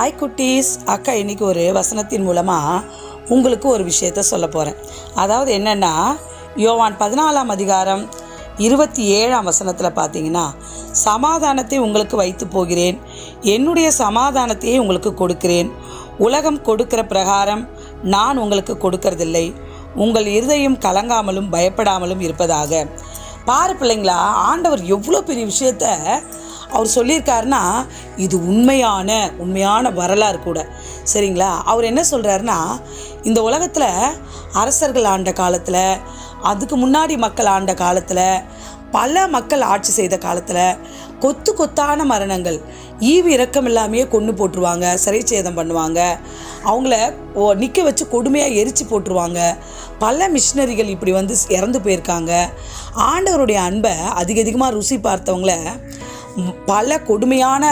Hi குட்டீஸ் அக்கா இன்னைக்கு ஒரு வசனத்தின் மூலமாக உங்களுக்கு ஒரு விஷயத்த சொல்ல போகிறேன் அதாவது என்னென்னா யோவான் பதினாலாம் அதிகாரம் இருபத்தி ஏழாம் வசனத்தில் பார்த்தீங்கன்னா சமாதானத்தை உங்களுக்கு வைத்து போகிறேன் என்னுடைய சமாதானத்தையே உங்களுக்கு கொடுக்கிறேன் உலகம் கொடுக்கிற பிரகாரம் நான் உங்களுக்கு கொடுக்கறதில்லை உங்கள் இருதயம் கலங்காமலும் பயப்படாமலும் இருப்பதாக. பாரு பிள்ளைங்களா ஆண்டவர் எவ்வளோ பெரிய விஷயத்த அவர் சொல்லியிருக்காருன்னா இது உண்மையான உண்மையான வரலாறு கூட. சரிங்களா? அவர் என்ன சொல்கிறாருன்னா இந்த உலகத்தில் அரசர்கள் ஆண்ட காலத்தில் அதுக்கு முன்னாடி மக்கள் ஆண்ட காலத்தில் பல மக்கள் ஆட்சி செய்த காலத்தில் கொத்து கொத்தான மரணங்கள் ஈவு இரக்கம் இல்லாமையே கொன்று போட்டுருவாங்க சிறைச்சேதம் பண்ணுவாங்க அவங்கள நிற்க வச்சு கொடுமையாக எரிச்சு போட்டுருவாங்க பல மிஷினரிகள் இப்படி வந்து இறந்து போயிருக்காங்க ஆண்டவருடைய அன்பை அதிக அதிகமாக ருசி பார்த்தவங்கள பல கொடுமையான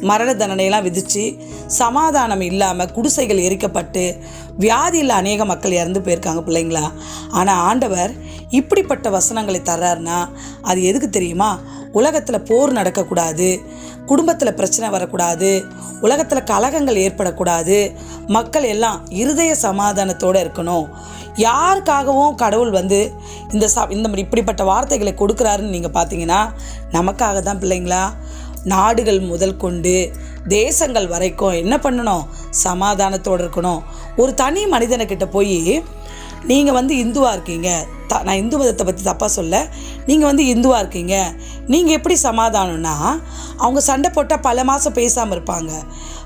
மரண தண்டனையெல்லாம் விதித்து சமாதானம் இல்லாமல் குடிசைகள் எரிக்கப்பட்டு வியாதியில் அநேக மக்கள் இறந்து போயிருக்காங்க பிள்ளைங்களா? ஆனால் ஆண்டவர் இப்படிப்பட்ட வசனங்களை தர்றாருன்னா அது எதுக்கு தெரியுமா? உலகத்தில் போர் நடக்கக்கூடாது குடும்பத்தில் பிரச்சனை வரக்கூடாது உலகத்தில் கலகங்கள் ஏற்படக்கூடாது மக்கள் எல்லாம் இருதய சமாதானத்தோடு இருக்கணும். யாருக்காகவும் கடவுள் வந்து இந்த சா இந்த மாதிரி இப்படிப்பட்ட வார்த்தைகளை கொடுக்குறாருன்னு நீங்கள் பார்த்தீங்கன்னா நமக்காக தான் பிள்ளைங்களா? நாடுகள் முதல் கொண்டு தேசங்கள் வரைக்கும் என்ன பண்ணணும்? சமாதானத்தோடு இருக்கணும். ஒரு தனி மனிதனுக்கிட்ட போய் நீங்கள் வந்து இந்துவாக இருக்கீங்க. த நான் இந்து மதத்தை பற்றி தப்பாக சொல்ல நீங்கள் வந்து இந்துவாக இருக்கீங்க. நீங்கள் எப்படி சமாதானம்னா அவங்க சண்டை போட்டால் பல மாதம் பேசாமல் இருப்பாங்க.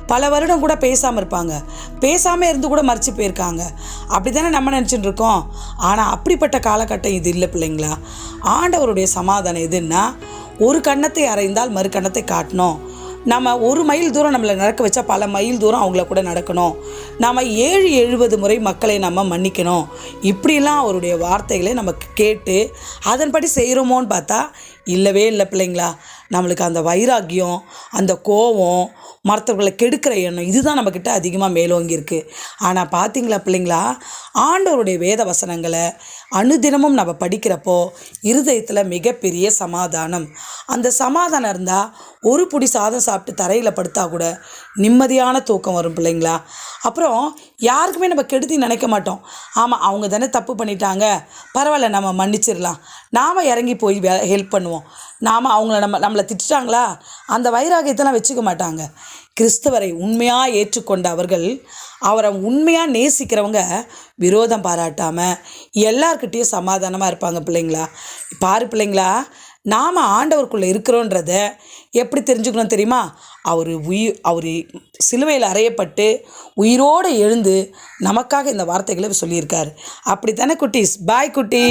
பல வருடம் கூட பேசாமல் இருப்பாங்க. பேசாமல் இருந்து கூட மறைச்சி போயிருக்காங்க. அப்படி தானே நம்ம நினச்சிட்டு இருக்கோம்? ஆனால் அப்படிப்பட்ட காலகட்டம் இது இல்லை பிள்ளைங்களா? ஆண்டவருடைய சமாதானம் எதுன்னா ஒரு கன்னத்தை அறைந்தால் மறு கன்னத்தை காட்டணும். நம்ம ஒரு மைல் தூரம் நம்மளை நடக்க வச்சா பல மைல் தூரம் அவங்கள கூட நடக்கணும். நம்ம ஏழு எழுபது முறை மக்களை நம்ம மன்னிக்கணும். இப்படிலாம் அவருடைய வார்த்தைகளை நம்ம கேட்டு அதன்படி செய்கிறோமோன்னு பார்த்தா இல்லவே இல்லை பிள்ளைங்களா. நம்மளுக்கு அந்த வைராக்கியம் அந்த கோவம் மற்றவர்களை கெடுக்கிற எண்ணம் இதுதான் நம்மக்கிட்ட அதிகமாக மேலோங்கியிருக்கு ஆனால் பார்த்தீங்களா பிள்ளைங்களா ஆண்டவருடைய வேத வசனங்களை அனுதினமும் நம்ம படிக்கிறப்போ இருதயத்தில் மிகப்பெரிய சமாதானம். அந்த சமாதானம் இருந்தால் ஒரு புடி சாதம் சாப்பிட்டு தரையில் படுத்தா கூட நிம்மதியான தூக்கம் வரும் பிள்ளைங்களா. அப்புறம் யாருக்குமே நம்ம கெடுதி நினைக்க மாட்டோம். ஆமாம் அவங்க தானே தப்பு பண்ணிட்டாங்க. பரவாயில்ல நம்ம மன்னிச்சிடலாம். நாம் இறங்கி போய் ஹெல்ப் பண்ணுவோம். நாம் அவங்கள நம்ம நம்மளை திட்டுட்டாங்களா அந்த வைராகியத்தெல்லாம் வச்சுக்க மாட்டாங்க. கிறிஸ்தவரை உண்மையாக ஏற்றுக்கொண்ட அவர்கள் அவரை உண்மையாக நேசிக்கிறவங்க விரோதம் பாராட்டாமல் எல்லார்கிட்டேயும் சமாதானமாக இருப்பாங்க பிள்ளைங்களா? பாரு பிள்ளைங்களா நாம் ஆண்டவருக்குள்ளே இருக்கிறோன்றத எப்படி தெரிஞ்சுக்கணும் தெரியுமா? அவர் உயிர் அவர் சிலுவையில் அறையப்பட்டு உயிரோடு எழுந்து நமக்காக இந்த வார்த்தைகளை சொல்லியிருக்காரு. அப்படித்தானே குட்டீஸ்? பாய் குட்டி